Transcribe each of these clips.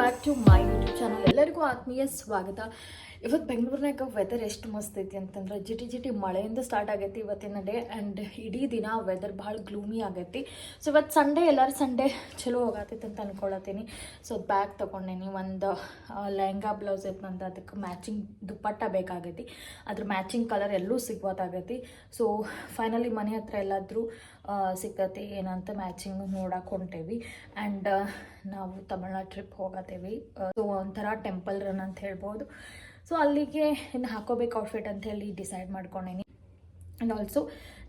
back to my YouTube channel ಎಲ್ಲರಿಗೂ ಆತ್ಮೀಯ ಸ್ವಾಗತ ಇವತ್ತು ಬೆಂಗಳೂರಿನಾಗ ವೆದರ್ ಎಷ್ಟು ಮಸ್ತ್ ಐತಿ ಅಂತಂದ್ರೆ ಜಿಟಿ ಜಿಟಿ ಮಳೆಯಿಂದ ಸ್ಟಾರ್ಟ್ ಆಗೈತಿ ಇವತ್ತಿನ ಡೇ ಆ್ಯಂಡ್ ಇಡೀ ದಿನ ವೆದರ್ ಭಾಳ ಗ್ಲೂಮಿ ಆಗೈತಿ. ಸೊ ಇವತ್ತು ಸಂಡೇ ಎಲ್ಲರೂ ಸಂಡೇ ಚಲೋ ಹೋಗತ್ತೈತಿ ಅಂತ ಅಂದ್ಕೊಳತ್ತೀನಿ ಸೊ ಬ್ಯಾಗ್ ತೊಗೊಂಡೇನಿ, ಒಂದು ಲೆಹಂಗಾ ಬ್ಲೌಸ್ ಐತೆ ನಂದು ಅದಕ್ಕೆ ಮ್ಯಾಚಿಂಗ್ ದುಪ್ಪಟ್ಟ ಬೇಕಾಗೈತಿ. ಅದ್ರ ಮ್ಯಾಚಿಂಗ್ ಕಲರ್ ಎಲ್ಲೂ ಸಿಗ್ಬೋದಾಗೈತಿ ಸೊ ಫೈನಲಿ ಮನೆ ಹತ್ರ ಎಲ್ಲಾದರೂ ಸಿಗತ್ತೆ ಏನಂತ ಮ್ಯಾಚಿಂಗ್ ನೋಡಕ್ಕೆ ಹೊಂಟೇವಿ. ಆ್ಯಂಡ್ ನಾವು ತಮಿಳ್ನಾಡು ಟ್ರಿಪ್ ಹೋಗತ್ತೇವಿ ಸೊ ಒಂಥರ ಟೆಂಪಲ್ ರನ್ ಅಂತ ಹೇಳ್ಬೋದು. ಸೊ ಅಲ್ಲಿಗೆ ಇನ್ನು ಹಾಕೋಬೇಕು ಔಟ್ಫಿಟ್ ಅಂತ ಹೇಳಿ ಡಿಸೈಡ್ ಮಾಡ್ಕೊಂಡೇನಿ. ಆ್ಯಂಡ್ ಆಲ್ಸೋ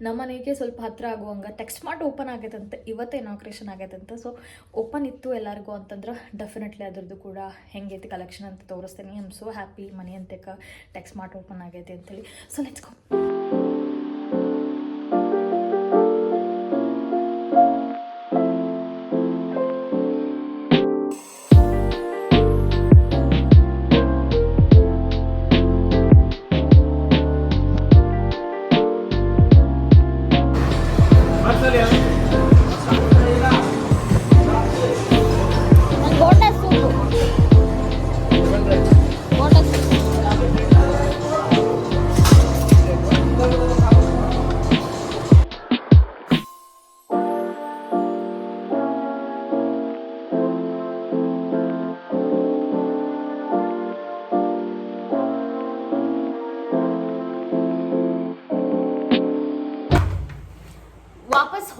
ನಮ್ಮ ಮನೆಗೆ ಸ್ವಲ್ಪ ಹತ್ರ ಆಗುವಂಗೆ ಟೆಕ್ಸ್ಟ್ ಮಾರ್ಟ್ ಓಪನ್ ಆಗೈತಂತೆ ಇವತ್ತೇ ಇನಾಗ್ರೇಷನ್ ಆಗೈತಂತೆ ಸೊ ಓಪನ್ ಇತ್ತು ಎಲ್ಲರಿಗೂ ಅಂತಂದ್ರೆ ಡೆಫಿನೆಟ್ಲಿ ಅದ್ರದ್ದು ಕೂಡ ಹೆಂಗೈತಿ ಕಲೆಕ್ಷನ್ ಅಂತ ತೋರಿಸ್ತೀನಿ. ಐ ಆಮ್ ಸೋ ಹ್ಯಾಪಿ ಮನೆ ಅಂತಕ್ಕೆ ಟೆಕ್ಸ್ಟ್ ಮಾರ್ಟ್ ಓಪನ್ ಆಗೈತಿ ಅಂತೇಳಿ ಸೊ ಲೆಟ್ಸ್ ಗೋ ಬೋಂಡ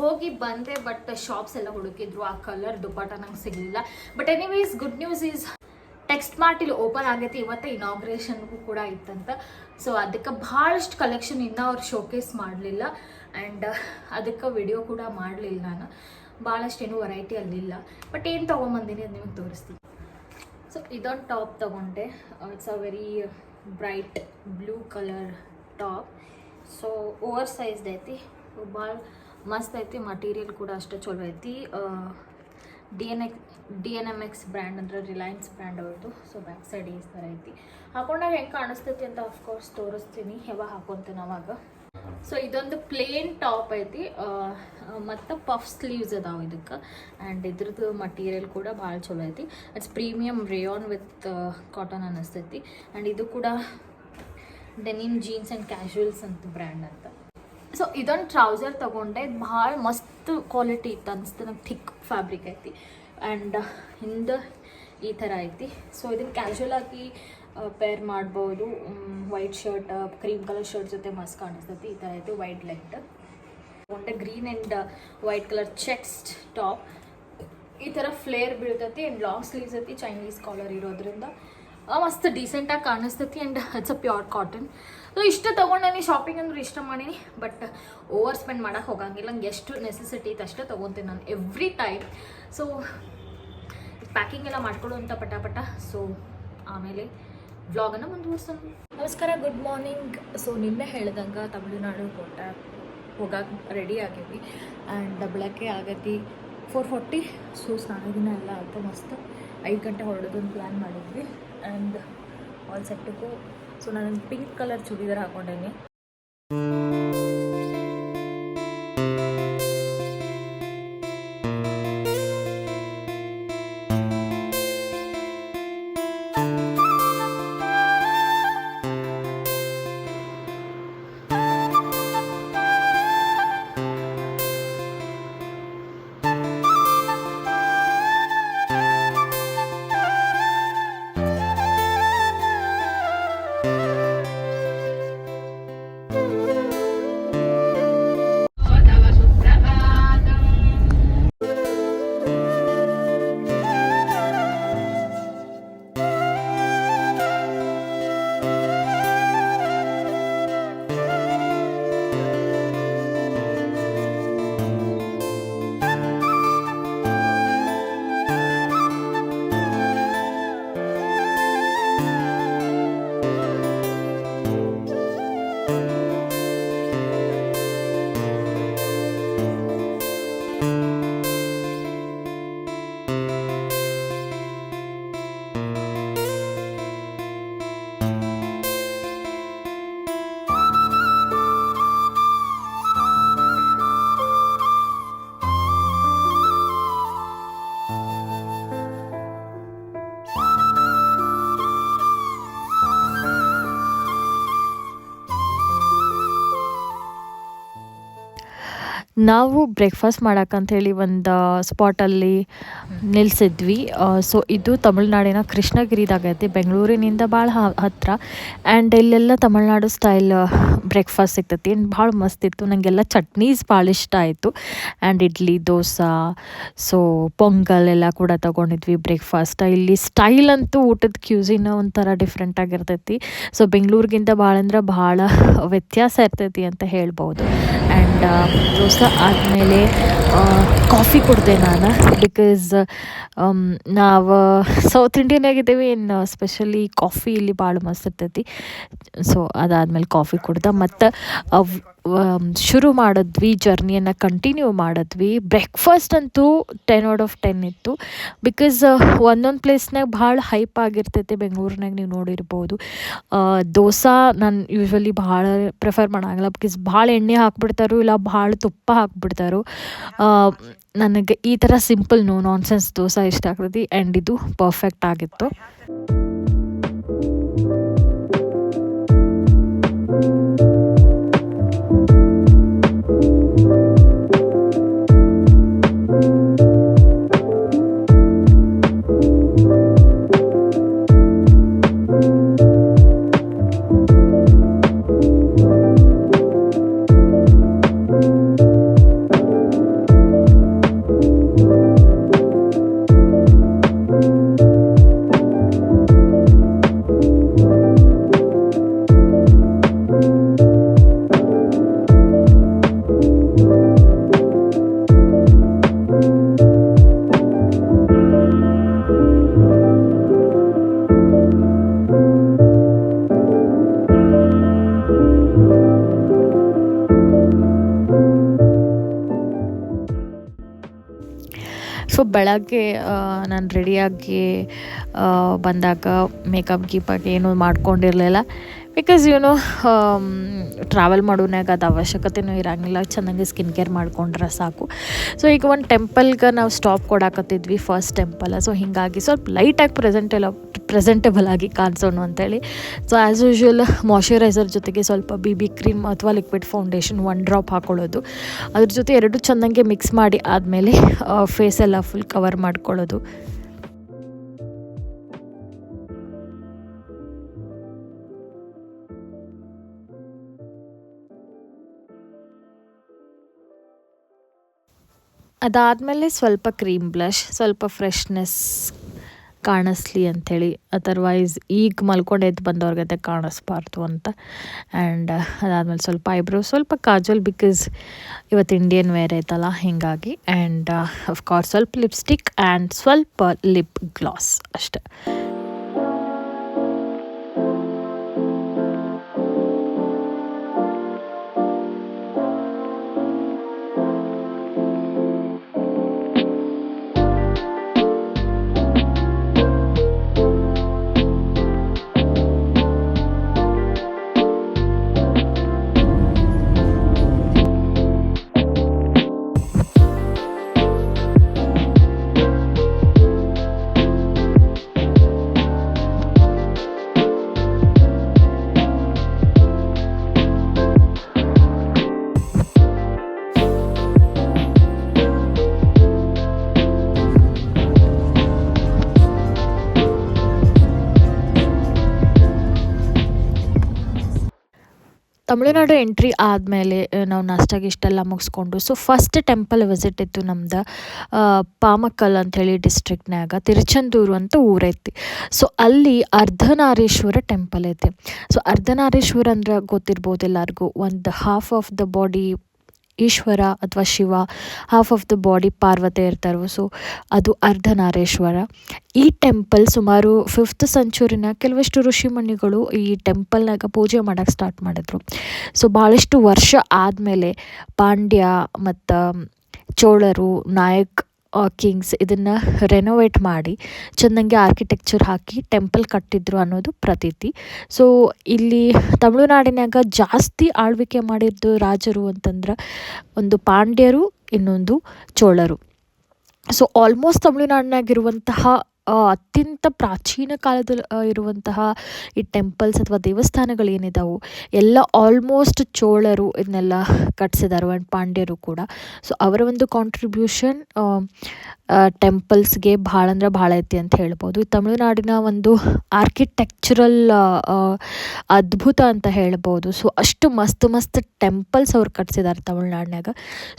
ಹೋಗಿ ಬಂದೆ ಬಟ್ ಶಾಪ್ಸ್ ಎಲ್ಲ ಹುಡುಕಿದ್ರು. ಆ ಕಲರ್ ದುಪ್ಪಟ ನಂಗೆ ಸಿಗಲಿಲ್ಲ. But anyways good news is text mart ಇಲ್ಲಿ ಓಪನ್ ಆಗೈತಿ. ಇವತ್ತು ಇನಾಗ್ರೇಷನ್ಗೂ ಕೂಡ ಇತ್ತಂತ. ಸೊ ಅದಕ್ಕೆ ಭಾಳಷ್ಟು ಕಲೆಕ್ಷನ್ ಇನ್ನೂ ಅವ್ರು ಶೋಕೇಸ್ ಮಾಡಲಿಲ್ಲ. ಆ್ಯಂಡ್ ಅದಕ್ಕೆ ವಿಡಿಯೋ ಕೂಡ ಮಾಡಲಿಲ್ಲ ನಾನು. ಭಾಳಷ್ಟು ಏನೂ ವೆರೈಟಿ ಅಲ್ಲಿಲ್ಲ ಬಟ್ ಏನು ತೊಗೊಂಬಂದಿನಿ ಅದು ನಿಮಗೆ ತೋರಿಸ್ತೀನಿ. ಸೊ ಇದೊಂದು ಟಾಪ್ ತಗೊಂಡೆ. It's a very bright blue colour top so over ಸೈಜ್ದು ಐತಿ ಭಾಳ ಮಸ್ತ್ ಐತಿ ಮಟೀರಿಯಲ್ ಕೂಡ ಅಷ್ಟೇ ಚಲೋ ಐತಿ. D N X D N M X brand ಅಂದ್ರೆ ರಿಲಯನ್ಸ್ ಬ್ರ್ಯಾಂಡ್ ಅವ್ರದ್ದು ಸೊ ಬ್ಯಾಕ್ ಸೈಡ್ ಈ ಥರ ಐತಿ. ಹಾಕೊಂಡಾಗ ಹೆಂಗೆ ಕಾಣಿಸ್ತೈತಿ ಅಂತ ಆಫ್ಕೋರ್ಸ್ ತೋರಿಸ್ತೀನಿ. ಯಾವಾಗ ಹಾಕೊತೀನಿ ಅವಾಗ. ಸೊ ಇದೊಂದು ಪ್ಲೇನ್ ಟಾಪ್ ಐತಿ. ಮತ್ತು ಪಫ್ ಸ್ಲೀವ್ಸ್ ಅದಾವೆ ಇದಕ್ಕೆ. ಆ್ಯಂಡ್ ಇದ್ರದ್ದು ಮಟೀರಿಯಲ್ ಕೂಡ ಭಾಳ ಚಲೋ ಐತಿ. It's premium rayon with cotton ಅನ್ನಿಸ್ತೈತಿ. And ಇದು ಕೂಡ ಡೆನಿಮ್ ಜೀನ್ಸ್ ಆ್ಯಂಡ್ ಕ್ಯಾಶುವಲ್ಸ್ ಅಂತ ಬ್ರ್ಯಾಂಡ್ ಅಂತ. ಸೊ ಇದೊಂದು ಟ್ರೌಸರ್ ತೊಗೊಂಡೆ. ಭಾಳ ಮಸ್ತ್ ಕ್ವಾಲಿಟಿ ಇತ್ತು ಅನಿಸ್ತು. ನಂಗೆ ಥಿಕ್ ಫ್ಯಾಬ್ರಿಕ್ ಐತಿ. ಆ್ಯಂಡ್ ಹಿಂದೆ ಈ ಥರ ಐತಿ. ಸೊ ಇದನ್ನು ಕ್ಯಾಶುವಲ್ ಆಗಿ ಪೇರ್ ಮಾಡ್ಬೋದು. White shirt cream colour shirt ಜೊತೆ ಮಸ್ತ್ ಕಾಣಿಸ್ತೈತಿ. ಈ ಥರ ಐತಿ ವೈಟ್ ಲೆಗ್ ತೊಗೊಂಡೆ green and white colour checked top ಈ ಥರ ಫ್ಲೇರ್ ಬೀಳ್ತೈತಿ ಆ್ಯಂಡ್ ಲಾಂಗ್ ಸ್ಲೀವ್ಸ್ ಐತಿ. ಚೈನೀಸ್ ಕಾಲರ್ ಇರೋದ್ರಿಂದ. ಮಸ್ತ್ ಡೀಸೆಂಟಾಗಿ ಕಾಣಿಸ್ತೈತಿ. And it's a pure cotton so, ಇಷ್ಟು ತೊಗೊಂಡೇನಿ ಶಾಪಿಂಗ್ ಅಂದ್ರೆ ಇಷ್ಟ ಮಾಡೀನಿ ಬಟ್ ಓವರ್ ಸ್ಪೆಂಡ್ ಮಾಡೋಕೆ ಹೋಗಂಗಿಲ್ಲ. ನಂಗೆ ಎಷ್ಟು ನೆಸೆಸಿಟಿ ಇತ್ತು ಅಷ್ಟೇ ತೊಗೊತೀನಿ ನಾನು ಎವ್ರಿ ಟೈಮ್ ಸೊ ಪ್ಯಾಕಿಂಗ್ ಎಲ್ಲ ಮಾಡ್ಕೊಳ್ಳುವಂಥ ಪಟ ಪಟ ಸೊ ಆಮೇಲೆ ವ್ಲಾಗನ್ನು ಮುಂದುವರ್ಸೋಣ. ನಮಸ್ಕಾರ ಗುಡ್ ಮಾರ್ನಿಂಗ್ ಸೊ ನಿನ್ನೆ ಹೇಳ್ದಂಗೆ ತಮಿಳುನಾಡು ಕೋಟ ಹೋಗಕ್ಕೆ ರೆಡಿ ಆಗೀವಿ ಆ್ಯಂಡ್ ಬೆಳಗ್ಗೆ ಆಗತಿ. ಫೋರ್ ಫೋರ್ಟಿ ಸೊ ಸ್ನಾನ ದಿನ ಎಲ್ಲ ಆಯ್ತು ಮಸ್ತ್. ಐದು ಗಂಟೆ ಹೊರಡೋದೊಂದು ಪ್ಲ್ಯಾನ್ ಮಾಡಿದ್ವಿ. ಆ್ಯಂಡ್ ಆಲ್ ಸೆಟ್ಟಿಗೂ ಸೊ ನಾನು ಪಿಂಕ್ ಕಲರ್ ಚೂಡಿದಾರ್ ಹಾಕೊಂಡೇನಿ. ನಾವು ಬ್ರೇಕ್ಫಾಸ್ಟ್ ಮಾಡಕ್ಕಂಥೇಳಿ ಒಂದು ಸ್ಪಾಟಲ್ಲಿ ನಿಲ್ಲಿಸಿದ್ವಿ ಸೊ ಇದು ತಮಿಳ್ನಾಡಿನ ಕೃಷ್ಣಗಿರಿದಾಗೈತಿ. ಬೆಂಗಳೂರಿನಿಂದ ಭಾಳ ಹತ್ತಿರ ಆ್ಯಂಡ್ ಇಲ್ಲೆಲ್ಲ ತಮಿಳ್ನಾಡು ಸ್ಟೈಲ್ ಬ್ರೇಕ್ಫಾಸ್ಟ್ ಸಿಗ್ತೈತಿ. ಆ್ಯಂಡ್ ಭಾಳ ಮಸ್ತ್ ಇತ್ತು. ನನಗೆಲ್ಲ ಚಟ್ನೀಸ್ ಭಾಳ ಇಷ್ಟ ಆಯಿತು. ಆ್ಯಂಡ್ ಇಡ್ಲಿ, ದೋಸೆ ಸೊ ಪೊಂಗಲ್ ಎಲ್ಲ ಕೂಡ ತೊಗೊಂಡಿದ್ವಿ ಬ್ರೇಕ್ಫಾಸ್ಟ್ ಇಲ್ಲಿ ಸ್ಟೈಲ್ ಅಂತೂ ಊಟದ ಕ್ಯೂಸಿನ ಒಂಥರ ಡಿಫ್ರೆಂಟ್ ಆಗಿರ್ತೈತಿ. ಸೊ ಬೆಂಗಳೂರಿಗಿಂತ ಭಾಳ ಅಂದ್ರೆ ಭಾಳ ವ್ಯತ್ಯಾಸ ಇರ್ತೈತಿ ಅಂತ ಹೇಳ್ಬೋದು ಆ್ಯಂಡ್ ದೋಸೆ ಆದಮೇಲೆ ಕಾಫಿ ಕುಡ್ದೆ ನಾನು ಬಿಕಾಸ್ ನಾವು ಸೌತ್ ಇಂಡಿಯನ್ ಆಗಿದ್ದೀವಿ, ಇನ್ನು ಸ್ಪೆಷಲಿ ಕಾಫಿ ಇಲ್ಲಿ ಭಾಳ ಮಸ್ತ್ ಇರ್ತೈತಿ. ಸೊ ಅದಾದಮೇಲೆ ಕಾಫಿ ಕುಡ್ದೆ. ಮತ್ತು ಶುರು ಮಾಡಿದ್ವಿ, ಜರ್ನಿಯನ್ನು ಕಂಟಿನ್ಯೂ ಮಾಡಿದ್ವಿ. ಬ್ರೇಕ್ಫಾಸ್ಟ್ ಅಂತೂ ಟೆನ್ ಔಟ್ ಆಫ್ ಟೆನ್ ಇತ್ತು. ಬಿಕಾಸ್ ಒಂದೊಂದು ಪ್ಲೇಸ್ನಾಗ ಭಾಳ ಹೈಪ್ ಆಗಿರ್ತೈತೆ ಬೆಂಗಳೂರಿನಾಗ ನೀವು ನೋಡಿರ್ಬೋದು. ದೋಸೆ ನಾನು ಯೂಶ್ವಲಿ ಭಾಳ ಪ್ರಿಫರ್ ಮಾಡೋಂಗಿಲ್ಲ. ಬಿಕಾಸ್ ಭಾಳ ಎಣ್ಣೆ ಹಾಕ್ಬಿಡ್ತಾರೋ ಇಲ್ಲ ಭಾಳ ತುಪ್ಪ ಹಾಕ್ಬಿಡ್ತಾರೋ ನನಗೆ ಈ ಥರ ಸಿಂಪಲ್ ನೋ ನಾನ್ಸೆನ್ಸ್ ದೋಸೆ ಇಷ್ಟ ಆಗ್ತೈತಿ. ಆ್ಯಂಡ್ ಇದು ಪರ್ಫೆಕ್ಟ್ ಆಗಿತ್ತು. ಸೊ ಬೆಳಗ್ಗೆ ನಾನು ರೆಡಿಯಾಗಿ ಬಂದಾಗ ಮೇಕಪ್ ಗೀಪಕ್ ಏನೂ ಮಾಡ್ಕೊಂಡಿರಲಿಲ್ಲ. ಬಿಕಾಸ್ ಯುನೋ ಟ್ರಾವೆಲ್ ಮಾಡೋನ್ಯಾಗ ಅದು ಅವಶ್ಯಕತೆನೂ ಇರಂಗಿಲ್ಲ. ಚೆನ್ನಾಗಿ ಸ್ಕಿನ್ ಕೇರ್ ಮಾಡ್ಕೊಂಡ್ರೆ ಸಾಕು. ಸೊ ಈಗ ಒಂದು ಟೆಂಪಲ್ಗೆ ನಾವು ಸ್ಟಾಪ್ ಕೊಡಾಕತ್ತಿದ್ವಿ ಫಸ್ಟ್ ಟೆಂಪಲ್ ಸೊ ಹೀಗಾಗಿ ಸ್ವಲ್ಪ ಲೈಟಾಗಿ ಪ್ರೆಸೆಂಟೆಲ್ಲ ಪ್ರೆಸೆಂಟೇಬಲ್ ಆಗಿ ಕಾಣಿಸೋಣ ಅಂತೇಳಿ. ಸೊ ಆ್ಯಸ್ ಯೂಶ್ವಲ್ ಮಾಯ್ಚರೈಸರ್ ಜೊತೆಗೆ ಸ್ವಲ್ಪ ಬಿ ಬಿ ಕ್ರೀಮ್ ಅಥವಾ ಲಿಕ್ವಿಡ್ ಫೌಂಡೇಶನ್ ಒನ್ ಡ್ರಾಪ್ ಹಾಕೊಳ್ಳೋದು. ಅದ್ರ ಜೊತೆ ಎರಡು ಚೆನ್ನಾಗಿ ಮಿಕ್ಸ್ ಮಾಡಿ ಆದಮೇಲೆ ಫೇಸೆಲ್ಲ ಫುಲ್ ಕವರ್ ಮಾಡ್ಕೊಳ್ಳೋದು. ಅದಾದಮೇಲೆ ಸ್ವಲ್ಪ ಕ್ರೀಮ್ ಬ್ಲಷ್, ಸ್ವಲ್ಪ ಫ್ರೆಶ್ನೆಸ್ ಕಾಣಿಸ್ಲಿ ಅಂಥೇಳಿ. ಅದರ್ವೈಸ್ ಈಗ ಮಲ್ಕೊಂಡು ಎದ್ದು ಬಂದವ್ರಿಗತೆ ಕಾಣಿಸ್ಬಾರ್ದು ಅಂತ. ಆ್ಯಂಡ್ ಅದಾದಮೇಲೆ ಸ್ವಲ್ಪ ಐಬ್ರೋ ಸ್ವಲ್ಪ ಕಾಜಲ್ ಬಿಕಾಸ್ ಇವತ್ತು ಇಂಡಿಯನ್ ವೇರ್ ಐತಲ್ಲ, ಹೀಗಾಗಿ. ಆ್ಯಂಡ್ ಅಫ್ಕೋರ್ಸ್ ಸ್ವಲ್ಪ ಲಿಪ್ಸ್ಟಿಕ್ ಆ್ಯಂಡ್ ಸ್ವಲ್ಪ ಲಿಪ್ ಗ್ಲಾಸ್ ಅಷ್ಟೆ. ತಮಿಳುನಾಡು ಎಂಟ್ರಿ ಆದಮೇಲೆ ನಾವು ನಷ್ಟಾಗಿ ಇಷ್ಟೆಲ್ಲ ಮುಗಿಸ್ಕೊಂಡು ಸೊ ಫಸ್ಟ್ ಟೆಂಪಲ್ ವಿಸಿಟ್ ಇತ್ತು ನಮ್ದು ಪಾಮಕ್ಕಲ್ ಅಂಥೇಳಿ ಡಿಸ್ಟ್ರಿಕ್ಟ್ನಾಗ ತಿರುಚಂದೂರು ಅಂತ ಊರೈತಿ. ಸೊ ಅಲ್ಲಿ ಅರ್ಧನಾರೇಶ್ವರ ಟೆಂಪಲ್ ಐತೆ. ಸೊ ಅರ್ಧನಾರೇಶ್ವರ ಅಂದ್ರೆ ಗೊತ್ತಿರ್ಬೋದು ಎಲ್ಲರಿಗೂ, ಒಂದು half of the body Eshwara ಅಥವಾ Shiva half of the body Parvati ಇರ್ತಾರೋ. ಸೊ ಅದು ಅರ್ಧನಾರೇಶ್ವರ. ಈ ಟೆಂಪಲ್ ಸುಮಾರು ಫಿಫ್ತ್ ಸೆಂಚುರಿನ ಕೆಲವಷ್ಟು ಋಷಿಮುನಿಗಳು ಈ ಟೆಂಪಲ್ನಾಗ ಪೂಜೆ ಮಾಡೋಕ್ಕೆ ಸ್ಟಾರ್ಟ್ ಮಾಡಿದ್ರು. ಸೊ ಭಾಳಷ್ಟು ವರ್ಷ ಆದಮೇಲೆ ಪಾಂಡ್ಯ ಮತ್ತು ಚೋಳರು, ನಾಯಕ್ ಕಿಂಗ್ಸ್ ಇದನ್ನು ರೆನೋವೇಟ್ ಮಾಡಿ ಚೆನ್ನಾಗಿ ಆರ್ಕಿಟೆಕ್ಚರ್ ಹಾಕಿ ಟೆಂಪಲ್ ಕಟ್ಟಿದ್ರು ಅನ್ನೋದು ಪ್ರತೀತಿ. ಸೊ ಇಲ್ಲಿ ತಮಿಳುನಾಡಿನಾಗ ಜಾಸ್ತಿ ಆಳ್ವಿಕೆ ಮಾಡಿದ್ದು ರಾಜರು ಅಂತಂದ್ರೆ ಒಂದು ಪಾಂಡ್ಯರು ಇನ್ನೊಂದು ಚೋಳರು. ಸೊ ಆಲ್ಮೋಸ್ಟ್ ತಮಿಳುನಾಡಿನಾಗಿರುವಂತಹ ಅತ್ಯಂತ ಪ್ರಾಚೀನ ಕಾಲದಲ್ಲಿ ಇರುವಂತಹ ಈ ಟೆಂಪಲ್ಸ್ ಅಥವಾ ದೇವಸ್ಥಾನಗಳು ಏನಿದ್ದಾವೆ ಎಲ್ಲ ಆಲ್ಮೋಸ್ಟ್ ಚೋಳರು ಇದನ್ನೆಲ್ಲ ಕಟ್ಸಿದ್ದಾರೆ ಆ್ಯಂಡ್ ಪಾಂಡ್ಯರು ಕೂಡ. ಸೊ ಅವರ ಒಂದು ಕಾಂಟ್ರಿಬ್ಯೂಷನ್ ಟೆಂಪಲ್ಸ್ಗೆ ಭಾಳ ಅಂದ್ರೆ ಭಾಳ ಐತಿ ಅಂತ ಹೇಳ್ಬೋದು. ಈ ತಮಿಳುನಾಡಿನ ಒಂದು ಆರ್ಕಿಟೆಕ್ಚರಲ್ ಅದ್ಭುತ ಅಂತ ಹೇಳ್ಬೋದು. ಸೊ ಅಷ್ಟು ಮಸ್ತ್ ಮಸ್ತ್ ಟೆಂಪಲ್ಸ್ ಅವ್ರು ಕಟ್ಸಿದ್ದಾರೆ ತಮಿಳ್ನಾಡಿನಾಗ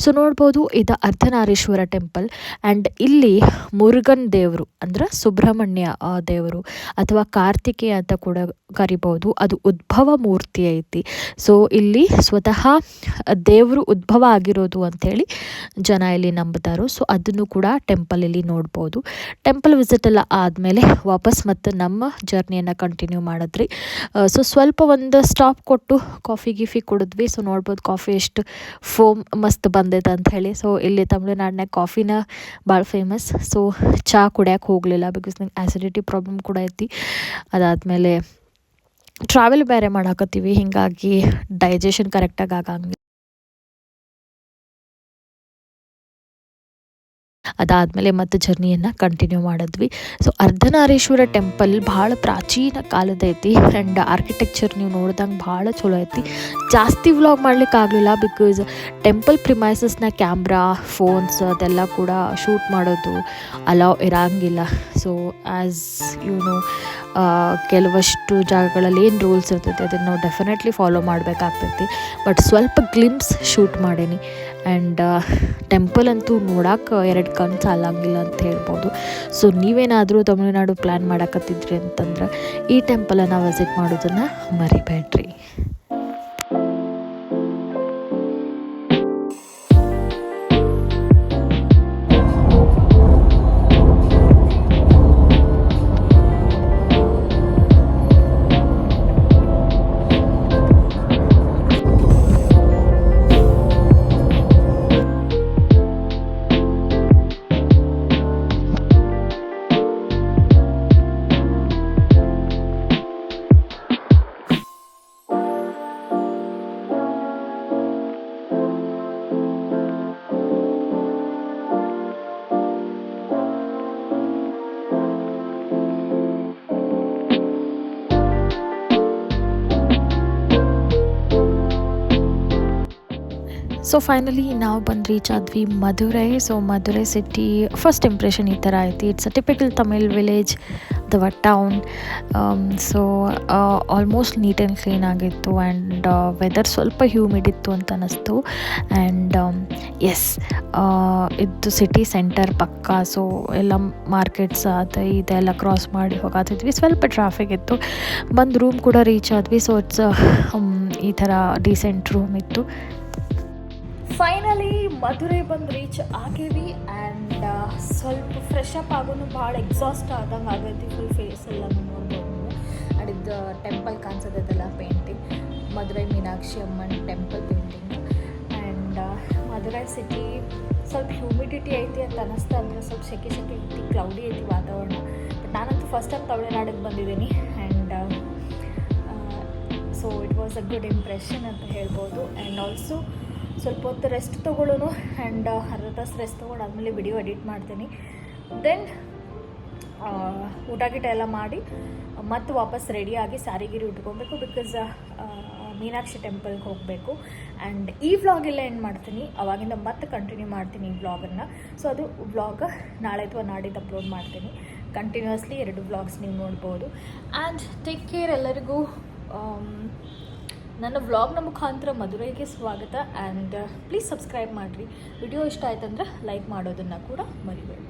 ಸೊ ನೋಡ್ಬೋದು, ಇದು ಅರ್ಧನಾರೀಶ್ವರ ಟೆಂಪಲ್ ಆ್ಯಂಡ್ ಇಲ್ಲಿ ಮುರುಗನ್ ದೇವರು, ಅಂದ್ರೆ ಸುಬ್ರಹ್ಮಣ್ಯ ದೇವರು ಅಥವಾ ಕಾರ್ತಿಕೇಯ ಅಂತ ಕೂಡ ಕರಿಬೋದು ಅದು ಉದ್ಭವ ಮೂರ್ತಿ ಐತಿ. ಸೊ ಇಲ್ಲಿ ಸ್ವತಃ ದೇವರು ಉದ್ಭವ ಆಗಿರೋದು ಅಂಥೇಳಿ ಜನ ಇಲ್ಲಿ ನಂಬ್ತಾರೋ ಸೊ ಅದನ್ನು ಕೂಡ ಟೆಂಪಲ್ ಇಲ್ಲಿ ನೋಡ್ಬೋದು. ಟೆಂಪಲ್ ವಿಸಿಟ್ ಎಲ್ಲ ಆದಮೇಲೆ ವಾಪಸ್ ಮತ್ತು ನಮ್ಮ ಜರ್ನಿಯನ್ನು ಕಂಟಿನ್ಯೂ ಮಾಡಿದ್ರಿ. ಸೊ ಸ್ವಲ್ಪ ಒಂದು ಸ್ಟಾಪ್ ಕೊಟ್ಟು ಕಾಫಿ ಗಿಫಿ ಕುಡಿದ್ವಿ. ಸೊ ನೋಡ್ಬೋದು ಕಾಫಿ ಎಷ್ಟು ಫೋಮ್ ಮಸ್ತ್ ಬಂದೈತೆ ಅಂತ ಹೇಳಿ ಸೊ ಇಲ್ಲಿ ತಮಿಳುನಾಡಿನಾಗ ಕಾಫಿನ ಭಾಳ ಫೇಮಸ್ ಸೊ ಚಹಾ ಕುಡಿಯೋಕೆ ಹೋಗಲಿಲ್ಲ. ಬಿಕಾಸ್ ನಂಗೆ ಆ್ಯಸಿಡಿಟಿ ಪ್ರಾಬ್ಲಮ್ ಕೂಡ ಐತಿ. ಅದಾದಮೇಲೆ ಟ್ರಾವೆಲ್ ಬೇರೆ ಮಾಡಾಕತ್ತೀವಿ, ಹೀಗಾಗಿ ಡೈಜೆಷನ್ ಕರೆಕ್ಟಾಗಿ ಆಗಂಗಿಲ್ಲ. ಅದಾದಮೇಲೆ ಮತ್ತೆ ಜರ್ನಿಯನ್ನು ಕಂಟಿನ್ಯೂ ಮಾಡಿದ್ವಿ. ಸೊ ಅರ್ಧನಾರೇಶ್ವರ ಟೆಂಪಲ್ ಭಾಳ ಪ್ರಾಚೀನ ಕಾಲದ ಐತಿ ಆ್ಯಂಡ್ ಆರ್ಕಿಟೆಕ್ಚರ್ ನೀವು ನೋಡ್ದಂಗೆ ಭಾಳ ಚಲೋ ಐತಿ. ಜಾಸ್ತಿ ವ್ಲಾಗ್ ಮಾಡ್ಲಿಕ್ಕೆ ಆಗಲಿಲ್ಲ ಬಿಕಾಸ್ ಟೆಂಪಲ್ ಪ್ರಿಮೈಸಸ್ನ ಕ್ಯಾಮ್ರಾ ಫೋನ್ಸ್ ಅದೆಲ್ಲ ಕೂಡ ಶೂಟ್ ಮಾಡೋದು ಅಲೌ ಇರಂಗಿಲ್ಲ. ಸೊ ಆ್ಯಸ್ ನೋ ಕೆಲವಷ್ಟು ಜಾಗಗಳಲ್ಲಿ ಏನು ರೂಲ್ಸ್ ಇರ್ತೈತೆ, ಅದನ್ನು ನಾವು ಡೆಫಿನೆಟ್ಲಿ ಫಾಲೋ ಮಾಡಬೇಕಾಗ್ತೈತಿ. ಬಟ್ ಸ್ವಲ್ಪ ಗ್ಲಿಮ್ಸ್ ಶೂಟ್ ಮಾಡೇನಿ. ಆ್ಯಂಡ್ ಟೆಂಪಲ್ ಅಂತೂ ನೋಡೋಕೆ ಎರಡು ಕಣ್ಣು ಸಾಲಾಗಿಲ್ಲ ಅಂತ ಹೇಳ್ಬೋದು. ಸೊ ನೀವೇನಾದರೂ ತಮಿಳುನಾಡು ಪ್ಲ್ಯಾನ್ ಮಾಡಕತ್ತಿದ್ರಿ ಅಂತಂದ್ರೆ ಈ ಟೆಂಪಲನ್ನು ವಿಸಿಟ್ ಮಾಡೋದನ್ನು ಮರಿಬೇಡ್ರಿ. ಸೊ ಫೈನಲಿ ನಾವು ಬಂದು ರೀಚ್ ಆದ್ವಿ Madurai. So Madurai city first impression ಈ ಥರ ಐತಿ. It's a typical Tamil village ಅಥವಾ town so almost neat and clean ಆಗಿತ್ತು. ಆ್ಯಂಡ್ ವೆದರ್ ಸ್ವಲ್ಪ ಹ್ಯೂಮಿಡ್ ಇತ್ತು ಅಂತ ಅನ್ನಿಸ್ತು. ಆ್ಯಂಡ್ ಎಸ್ ಇದು ಸಿಟಿ ಸೆಂಟರ್ ಪಕ್ಕ. ಸೊ ಎಲ್ಲ ಮಾರ್ಕೆಟ್ಸ್ ಅದು ಇದೆಲ್ಲ ಕ್ರಾಸ್ ಮಾಡಿ ಹೋಗಾತಿದ್ವಿ. ಸ್ವಲ್ಪ ಟ್ರಾಫಿಕ್ ಇತ್ತು. ಬಂದು ರೂಮ್ ಕೂಡ ರೀಚ್ ಆದ್ವಿ. ಸೊ ಇಟ್ಸ್ ಈ ಥರ ಡೀಸೆಂಟ್ ರೂಮ್ ಇತ್ತು. ಫೈನಲಿ ಮಧುರೈ ಬಂದು ರೀಚ್ ಆಗೀವಿ ಆ್ಯಂಡ್ ಸ್ವಲ್ಪ ಫ್ರೆಶ್ ಅಪ್ ಆಗೋನು ಭಾಳ ಎಕ್ಸಾಸ್ಟ್ ಆದಂಗೆ ಆಗೈತಿ ಫುಲ್ ಫೇಸ್ ಎಲ್ಲ ನೋಡ್ಬೋದು. ಆ್ಯಂಡ್ ಟೆಂಪಲ್ ಕಾಣಿಸೋದೈತಲ್ಲ ಪೇಂಟಿಂಗ್ ಮಧುರೈ ಮೀನಾಕ್ಷಿ ಅಮ್ಮನ temple painting and Madurai city ಸ್ವಲ್ಪ ಹ್ಯೂಮಿಡಿಟಿ ಐತಿ ಅಂತ ಅನ್ನಿಸ್ತಾ ಅಂದರೆ ಸ್ವಲ್ಪ ಸೆಕೆ ಸೆಕೆ ಐತಿ ಕ್ಲೌಡಿ ಐತಿ ವಾತಾವರಣ. ಬಟ್ ನಾನಂತೂ ಫಸ್ಟ್ ಟೈಮ್ ತಮಿಳುನಾಡಿಗೆ ಬಂದಿದ್ದೀನಿ and so it was a good impression ಅಂತ ಹೇಳ್ಬೋದು. ಆ್ಯಂಡ್ ಆಲ್ಸೋ ಸ್ವಲ್ಪ ಹೊತ್ತು ರೆಸ್ಟ್ ತೊಗೊಳ್ಳೋನು ಆ್ಯಂಡ್ ಅರ್ಧ ತಾಸು ರೆಸ್ಟ್ ಆದಮೇಲೆ ವಿಡಿಯೋ ಎಡಿಟ್ ಮಾಡ್ತೀನಿ. ದೆನ್ ಊಟ ಗೀಟ ಎಲ್ಲ ಮಾಡಿ ಮತ್ತೆ ವಾಪಸ್ ರೆಡಿಯಾಗಿ ಸ್ಯಾರಿಗಿರಿ ಉಟ್ಕೊಬೇಕು ಬಿಕಾಸ್ ಮೀನಾಕ್ಷಿ ಟೆಂಪಲ್ಗೆ ಹೋಗಬೇಕು. ಆ್ಯಂಡ್ ಈ ವ್ಲಾಗ್ ಎಲ್ಲ ಏನು ಮಾಡ್ತೀನಿ ಅವಾಗಿಂದ ಮತ್ತೆ ಕಂಟಿನ್ಯೂ ಮಾಡ್ತೀನಿ ಈ ವ್ಲಾಗನ್ನು ಸೊ ಅದು ವ್ಲಾಗ್ ನಾಳೆ ಅಥವಾ ನಾಡಿದ್ದು ಅಪ್ಲೋಡ್ ಮಾಡ್ತೀನಿ. ಕಂಟಿನ್ಯೂಸ್ಲಿ ಎರಡು ವ್ಲಾಗ್ಸ್ ನೀವು ನೋಡ್ಬೋದು. ಆ್ಯಂಡ್ ಟೇಕ್ ಕೇರ್ ಎಲ್ಲರಿಗೂ. ಆಮ್, ನನ್ನ ವ್ಲಾಗ್ನ ಮುಖಾಂತರ ಮಧುರೈಗೆ ಸ್ವಾಗತ. ಆ್ಯಂಡ್ ಪ್ಲೀಸ್ ಸಬ್ಸ್ಕ್ರೈಬ್ ಮಾಡಿರಿ. ವಿಡಿಯೋ ಇಷ್ಟ ಆಯ್ತಂದ್ರೆ ಲೈಕ್ ಮಾಡೋದನ್ನು ಕೂಡ ಮರಿಬೇಡಿ.